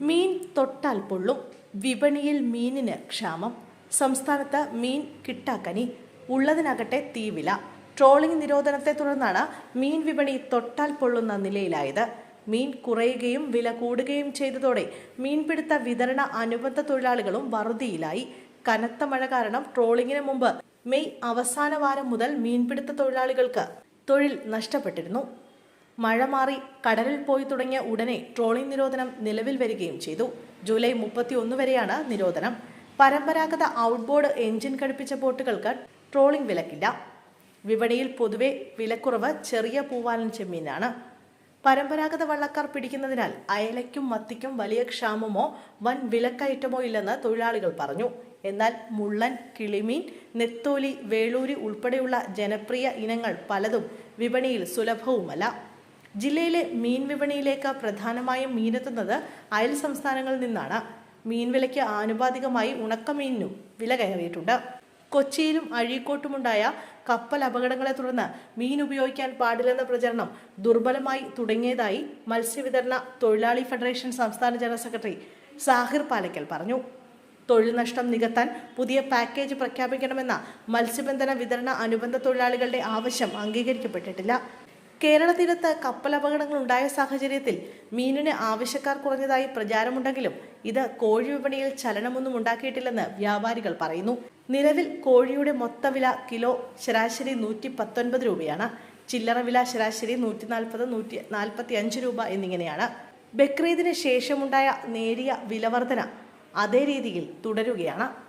മീൻ തൊട്ടാൽ പൊള്ളും. വിപണിയിൽ മീനിന് ക്ഷാമം. സംസ്ഥാനത്ത് മീൻ കിട്ടാക്കനി. ഉള്ളതിനകട്ടെ തീവില. ട്രോളിംഗ് നിരോധനത്തെ തുടർന്നാണ് മീൻ വിപണി തൊട്ടാൽ പൊള്ളുന്ന നിലയിലായത്. മീൻ കുറയുകയും വില കൂടുകയും ചെയ്തതോടെ മീൻപിടുത്ത വിതരണ അനുബന്ധ തൊഴിലാളികളും വറുതിയിലായി. കനത്ത മഴ കാരണം ട്രോളിങ്ങിന് മുമ്പ് മെയ് അവസാന വാരം മുതൽ മീൻപിടുത്ത തൊഴിലാളികൾക്ക് തൊഴിൽ നഷ്ടപ്പെട്ടിരുന്നു. മഴ മാറി കടലിൽ പോയി തുടങ്ങിയ ഉടനെ ട്രോളിംഗ് നിരോധനം നിലവിൽ വരികയും ചെയ്തു. ജൂലൈ മുപ്പത്തി ഒന്ന് വരെയാണ് നിരോധനം. പരമ്പരാഗത ഔട്ട്ബോർഡ് എഞ്ചിൻ ഘടിപ്പിച്ച ബോട്ടുകൾക്ക് ട്രോളിംഗ് വിലക്കില്ല. വിപണിയിൽ പൊതുവെ വിലക്കുറവ് ചെറിയ പൂവാലൻ ചെമ്മീനാണ്. പരമ്പരാഗത വള്ളക്കാർ പിടിക്കുന്നതിനാൽ അയലയ്ക്കും മത്തിക്കും വലിയ ക്ഷാമമോ വൻ വിലക്കയറ്റമോ ഇല്ലെന്ന് തൊഴിലാളികൾ പറഞ്ഞു. എന്നാൽ മുള്ളൻ കിളിമീൻ നെത്തോലി വേളൂരി ഉൾപ്പെടെയുള്ള ജനപ്രിയ ഇനങ്ങൾ പലതും വിപണിയിൽ സുലഭവുമല്ല. ജില്ലയിലെ മീൻ വിപണിയിലേക്ക് പ്രധാനമായും മീനെത്തുന്നത് അയൽ സംസ്ഥാനങ്ങളിൽ നിന്നാണ്. മീൻ വിലയ്ക്ക് ആനുപാതികമായി ഉണക്കമീനിനും വില കയറിയിട്ടുണ്ട്. കൊച്ചിയിലും അഴീക്കോട്ടുമുണ്ടായ കപ്പൽ അപകടങ്ങളെ തുടർന്ന് മീൻ ഉപയോഗിക്കാൻ പാടില്ലെന്ന പ്രചരണം ദുർബലമായി തുടങ്ങിയതായി മത്സ്യവിതരണ തൊഴിലാളി ഫെഡറേഷൻ സംസ്ഥാന ജനറൽ സെക്രട്ടറി സാഹിർ പാലക്കൽ പറഞ്ഞു. തൊഴിൽ നഷ്ടം നികത്താൻ പുതിയ പാക്കേജ് പ്രഖ്യാപിക്കണമെന്ന മത്സ്യബന്ധന വിതരണ അനുബന്ധ തൊഴിലാളികളുടെ ആവശ്യം അംഗീകരിക്കപ്പെട്ടിട്ടില്ല. കേരള തീരത്ത് കപ്പലപകടങ്ങൾ ഉണ്ടായ സാഹചര്യത്തിൽ മീനിന് ആവശ്യക്കാർ കുറഞ്ഞതായി പ്രചാരമുണ്ടെങ്കിലും ഇത് കോഴി വിപണിയിൽ ചലനമൊന്നും ഉണ്ടാക്കിയിട്ടില്ലെന്ന് വ്യാപാരികൾ പറയുന്നു. നിലവിൽ കോഴിയുടെ മൊത്തവില കിലോ ശരാശരി നൂറ്റി പത്തൊൻപത് രൂപയാണ്. ചില്ലറ വില ശരാശരി നൂറ്റി നാൽപ്പത് നൂറ്റി നാൽപ്പത്തി അഞ്ച് രൂപ എന്നിങ്ങനെയാണ്. ബക്രീദിന് ശേഷമുണ്ടായ നേരിയ വിലവർധന അതേ രീതിയിൽ തുടരുകയാണ്.